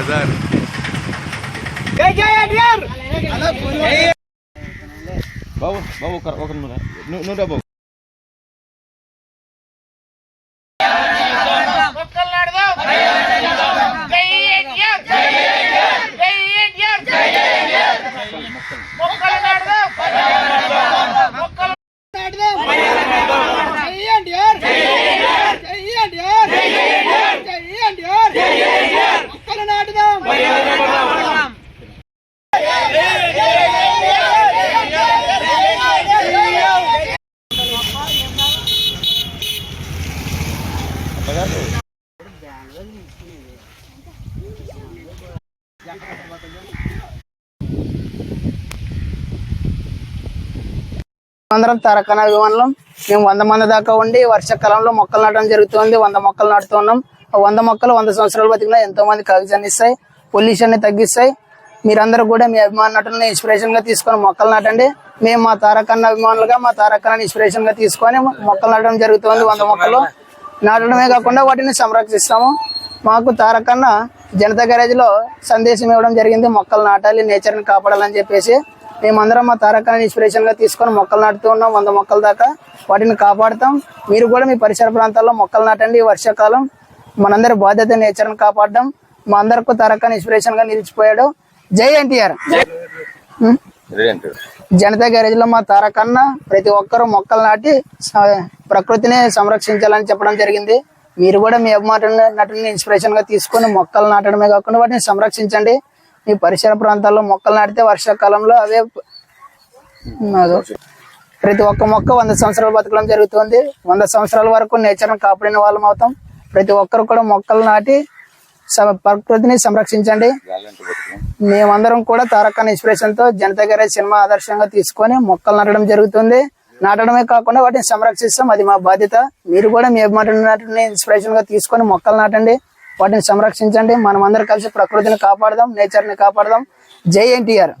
గజాలు బాబు బాబు ఒక ఒక నిమిషం. నువ్వు నువ్వు రా బాబు అందరం తరకన విమానంలో. మేము వంద మంది దాకా ఉండి వర్షాకాలంలో మొక్కలు నాటడం జరుగుతుంది. వంద మొక్కలు నాటుతున్నాం. ఆ వంద మొక్కలు వంద సంవత్సరాలు బతికినా ఎంతో మంది ఆక్సిజన్ ఇస్తాయి పొల్యూషన్ని తగ్గిస్తాయి. మీరందరూ కూడా మీ అభిమాన నటులను ఇన్స్పిరేషన్గా తీసుకొని మొక్కలు నాటండి. మేము మా తారకన్న అభిమానులుగా మా తారకన్న ఇన్స్పిరేషన్గా తీసుకొని మొక్కలు నాటడం జరుగుతుంది. వంద మొక్కలు. నాటడమే కాకుండా వాటిని సంరక్షిస్తాము. మాకు తారకన్న జనతా గ్యారేజ్లో సందేశం ఇవ్వడం జరిగింది. మొక్కలు నాటాలి నేచర్ని కాపాడాలని చెప్పేసి మేమందరం మా తారకన్న ఇన్స్పిరేషన్గా తీసుకొని మొక్కలు నాటుతూ ఉన్నాం. వంద మొక్కల దాకా వాటిని కాపాడుతాం. మీరు కూడా మీ పరిసర ప్రాంతాల్లో మొక్కలు నాటండి. వర్షాకాలం మనందరి బాధ్యత నేచర్ని కాపాడడం. మా అందరికి తారకన్న ఇన్స్పిరేషన్గా నిలిచిపోయాడు జై ఎన్టీఆర్. జనతా గ్యారేజ్లో మా తారకన్న ప్రతి ఒక్కరూ మొక్కలు నాటి ప్రకృతిని సంరక్షించాలని చెప్పడం జరిగింది. మీరు కూడా మీ అభిమాన నటుని ఇన్స్పిరేషన్గా తీసుకొని మొక్కలు నాటడమే కాకుండా వాటిని సంరక్షించండి. మీ పరిసర ప్రాంతాల్లో మొక్కలు నాటితే వర్షాకాలంలో అవే ప్రతి ఒక్క మొక్క వంద సంవత్సరాలు బతకడం జరుగుతుంది. వంద సంవత్సరాల వరకు నేచర్ని కాపాడిన వాళ్ళం అవుతాం. ప్రతి ఒక్కరు కూడా మొక్కలు నాటి స- ప్రకృతిని సంరక్షించండి. మేమందరం కూడా తారకన్న ఇన్స్పిరేషన్తో జనతా గ్యారేజ్ సినిమా ఆదర్శంగా తీసుకొని మొక్కలు నాటడం జరుగుతుంది. నాటడమే కాకుండా వాటిని సంరక్షిస్తాం. అది మా బాధ్యత. మీరు కూడా మీ అభిమానులని ఇన్స్పిరేషన్గా తీసుకొని మొక్కలు నాటండి. వాటిని సంరక్షించండి. మనం అందరం కలిసి ప్రకృతిని కాపాడదాం నేచర్ని కాపాడదాం. జై ఎన్టీఆర్.